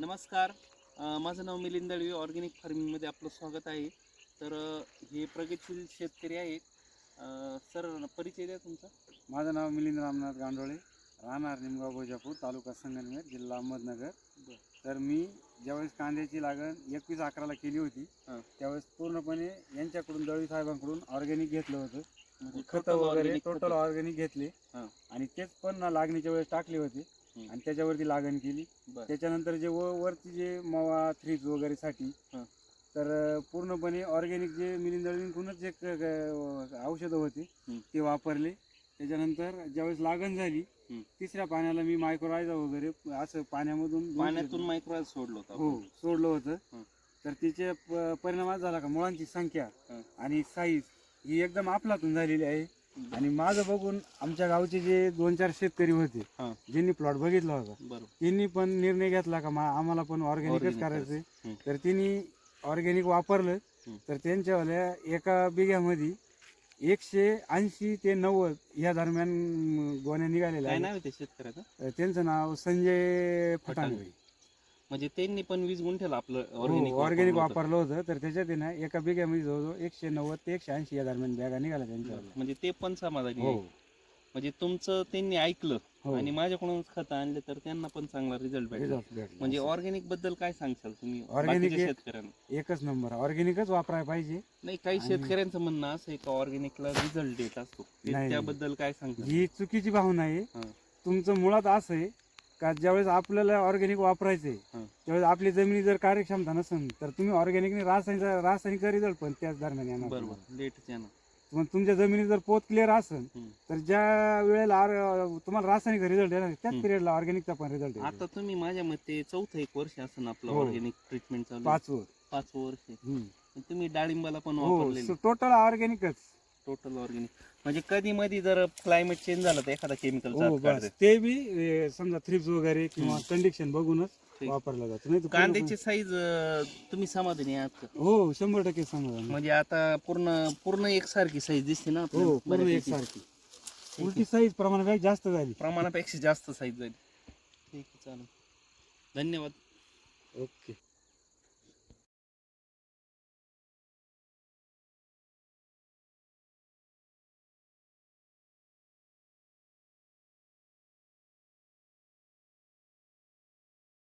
नमस्कार. माझं नाव मिलिंद दळवी ऑर्गॅनिक फार्मिंगमध्ये आपलं स्वागत आहे. तर हे प्रगतशील शेतकरी आहेत. सर परिचय द्या तुमचा. माझं नाव मिलिंद रामनाथ गांडोळे. राहणार निमगाव गोजापूर तालुका संगमनेर जिल्हा अहमदनगर. तर मी ज्यावेळेस कांद्याची लागण एकवीस अकराला केली होती. त्यावेळेस पूर्णपणे यांच्याकडून दळवी साहेबांकडून ऑर्गॅनिक घेतलं होतं. म्हणजे खतं वगैरे टोटल. ऑर्गॅनिक घेतले. आणि तेच पण लागणीच्या वेळेस टाकले होते. हम्म. आणि त्याच्यावरती लागण केली बरं. त्याच्यानंतर जे व वरती जे मवा थ्रीज वगैरे साठी हां. तर अं, पूर्णपणे ऑर्गॅनिक जे मिलिंद जे क- क- औषधं होती हम्म. ते वापरले त्याच्यानंतर ज्यावेळेस लागण झाली हम्म. तिसऱ्या पाण्याला मी मायक्रोरायझा वगैरे असं पाण्यामधून पाण्यातून मायक्रोवेव्ह सोडलं होतं हो आपण. सोडलं होतं हं. तर तिचे प- परिणाम आज झाला का मुळांची संख्या हं. आणि साईज ही एकदम आपलातून झालेली आहे. आणि माझं बघून आमच्या गावचे जे दोन चार शेतकरी होते हां. ज्यांनी प्लॉट बघितला होता बरोबर त्यांनी पण निर्णय घेतला का मा- आम्हाला पण ऑर्गॅनिकच Organic करायचंय हं. तर त्यांनी ऑर्गॅनिक वापरलं. तर त्यांच्यावाल्या एका बिघ्यामध्ये एकशे ऐंशी ते नव्वद या दरम्यान अं, गोण्या निघालेल्या काय आहेत. नाव आहे ते शेतकऱ्याचं तर त्यांचं नाव संजय फटांगरे फटांगरे. म्हणजे त्यांनी पण वीज गुंठेला आपलं ऑर्गॅनिक ऑर्गॅनिक वापरलं होतं. तर त्याच्यात ना एका बिघ्यामध्ये जवळजवळ एकशे नव्वद ते एकशे ऐंशी या दरम्यान बॅगा निघाल्या त्यांच्यावर. म्हणजे ते पण समाधानी हो. म्हणजे तुमचं त्यांनी ऐकलं हो. आणि माझ्याकडून खतं आणले तर त्यांना पण चांगला रिझल्ट भेटला. Result भेटला. म्हणजे ऑर्गॅनिकबद्दल काय सांगशाल तुम्ही? Organic बाकीच्या एक- शेतकऱ्यांना. एकच नंबर ऑर्गॅनिकच वापरायला पाहिजे. नाही काही आणि- शेतकऱ्यांचं म्हणणं असं आहे का ऑर्गॅनिकला रिझल्ट देत असतो? ते नाही. त्याबद्दल काय सांगतात ही चुकीची भावना आहे. हं. तुमचं मुळात असं आहे का ज्यावेळेस आपल्याला ऑर्गॅनिक वापरायचंय हं. त्यावेळेस आपली जमिनी जर कार्यक्षमता नसेल तर तुम्ही ऑर्गॅनिकने रासायनिक रासायनिकचा रिझल्ट पण त्याच दरम्यान येणार. बरोबर मग तुमच्या जमिनी जर पोत क्लिअर असेल हं. तर ज्या वेळेला तुम्हाला रासायनिक रिझल्ट येणार त्याच हं. पिरियडला ऑर्गॅनिकचा पण रिझल्ट आता तुम्ही माझ्या मते चौथं एक वर्ष असं आपलं हो. ऑर्गॅनिक ट्रीटमेंट चालू आहे. पाच पाच वर्ष हं. तुम्ही डाळिंबाला पण हो टोटल ऑर्गॅनिकच टोटल ऑर्गॅनिक म्हणजे कधी मध्ये जर क्लायमेट चेंज झालं तर एखादा केमिकल हो बस. ते बी ए, समजा थ्रिप्स वगैरे किंवा. कंडिक्शन बघूनच ठीक. वापरलं जातं. नाही तर कांद्याची साईज तुम्ही समाधानी आहात का? हो शंभर टक्के समाधान. म्हणजे आता पूर्ण पूर्ण एकसारखी साईज दिसते ना आपल्याला हो पूर्ण बऱ्यापैकी. एकसारखी. उलटी साईज प्रमाणापेक्षा जास्त झाली. प्रमाणापेक्षा जास्त साईज झाली. ठीक आहे चालेल. धन्यवाद. ओके.